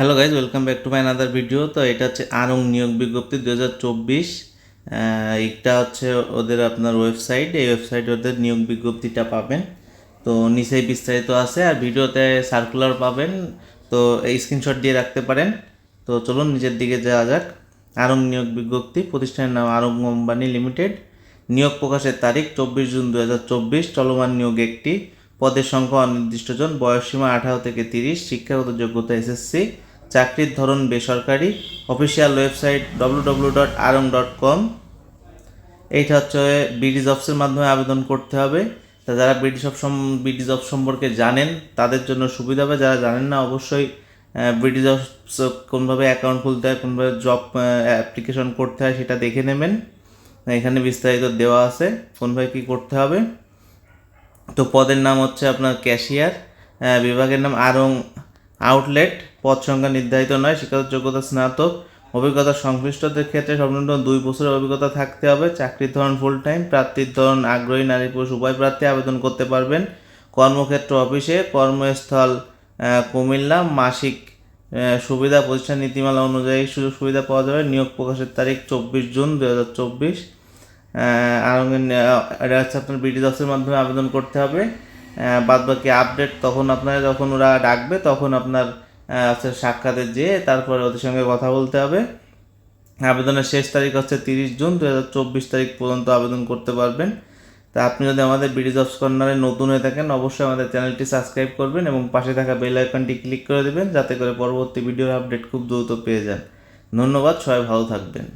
Hello guys welcome back to my another video তো এটা হচ্ছে আরং নিয়োগ বিজ্ঞপ্তি দু হাজার চব্বিশ। এটা হচ্ছে ওদের আপনার ওয়েবসাইট এই ওয়েবসাইটে ওদের নিয়োগ বিজ্ঞপ্তিটা পাবেন। তো নিচেই বিস্তারিত আছে আর ভিডিওতে সার্কুলার পাবেন। তো এই স্ক্রিনশট দিয়ে রাখতে পারেন। তো চলুন নিচের দিকে যাওয়া যাক। আরং নিয়োগ বিজ্ঞপ্তি, প্রতিষ্ঠানের নাম আরং কোম্পানি লিমিটেড নিয়োগ প্রকাশের তারিখ চব্বিশ জুন দু হাজার চব্বিশ। চলমান নিয়োগ একটি। পদের সংখ্যা অনির্দিষ্টজন বয়সসীমা আঠারো থেকে তিরিশ। শিক্ষাগত যোগ্যতা এসএসসি। চাকরির ধরন বেসরকারি official website W W dot Aarong dot com এইটা হচ্ছে বিডি জবসের মাধ্যমে আবেদন করতে হবে। তা যারা বিডি জব বিডি জব সম্পর্কে জানেন, তাদের জন্য সুবিধা হবে। যারা জানেন না, অবশ্যই বিডি জবস কোনভাবে অ্যাকাউন্ট খুলতে হয়, কোনভাবে জব অ্যাপ্লিকেশন করতে হয়, সেটা দেখে নেবেন। এখানে বিস্তারিত দেওয়া আছে, কোনভাবে কী করতে হবে। তো পদের নাম হচ্ছে আপনার ক্যাশিয়ার বিভাগের নাম আরং আউটলেট পদ সংখ্যা নির্ধারিত নয়, শিক্ষাগত যোগ্যতা স্নাতক, অভিজ্ঞতা সংশ্লিষ্টদের ক্ষেত্রে সর্বনিম্ন দুই বছরের অভিজ্ঞতা থাকতে হবে, চাকরির ধরন ফুল টাইম প্রার্থীর ধরন আগ্রহী, নারী পুরুষ উভয় প্রার্থী আবেদন করতে পারবেন। কর্মক্ষেত্র অফিসে কর্মস্থল কুমিল্লা, মাসিক সুবিধা প্রতিষ্ঠান নীতিমালা অনুযায়ী সুযোগ সুবিধা পাওয়া যাবে, নিয়োগ প্রকাশের তারিখ চব্বিশ জুন দু হাজার চব্বিশ। আর আপনার বিডি দশের মাধ্যমে আবেদন করতে হবে। বাদ বাকি আপডেট তখন আপনার যখন ওরা ডাকবে, তখন আপনার সাক্ষাতে যেয়ে তারপরে ওদের সঙ্গে কথা বলতে হবে। আবেদনের শেষ তারিখ হচ্ছে তিরিশ জুন দু হাজার চব্বিশ তারিখ পর্যন্ত আবেদন করতে পারবেন। তা আপনি যদি আমাদের বিডি জবস কর্নারে নতুন হয়ে থাকেন, অবশ্যই আমাদের চ্যানেলটি সাবস্ক্রাইব করবেন এবং পাশে থাকা বেল আইকনটি ক্লিক করে দেবেন, যাতে করে পরবর্তী ভিডিওর আপডেট খুব দ্রুত পেয়ে যান। ধন্যবাদ, সবাই ভালো থাকবেন।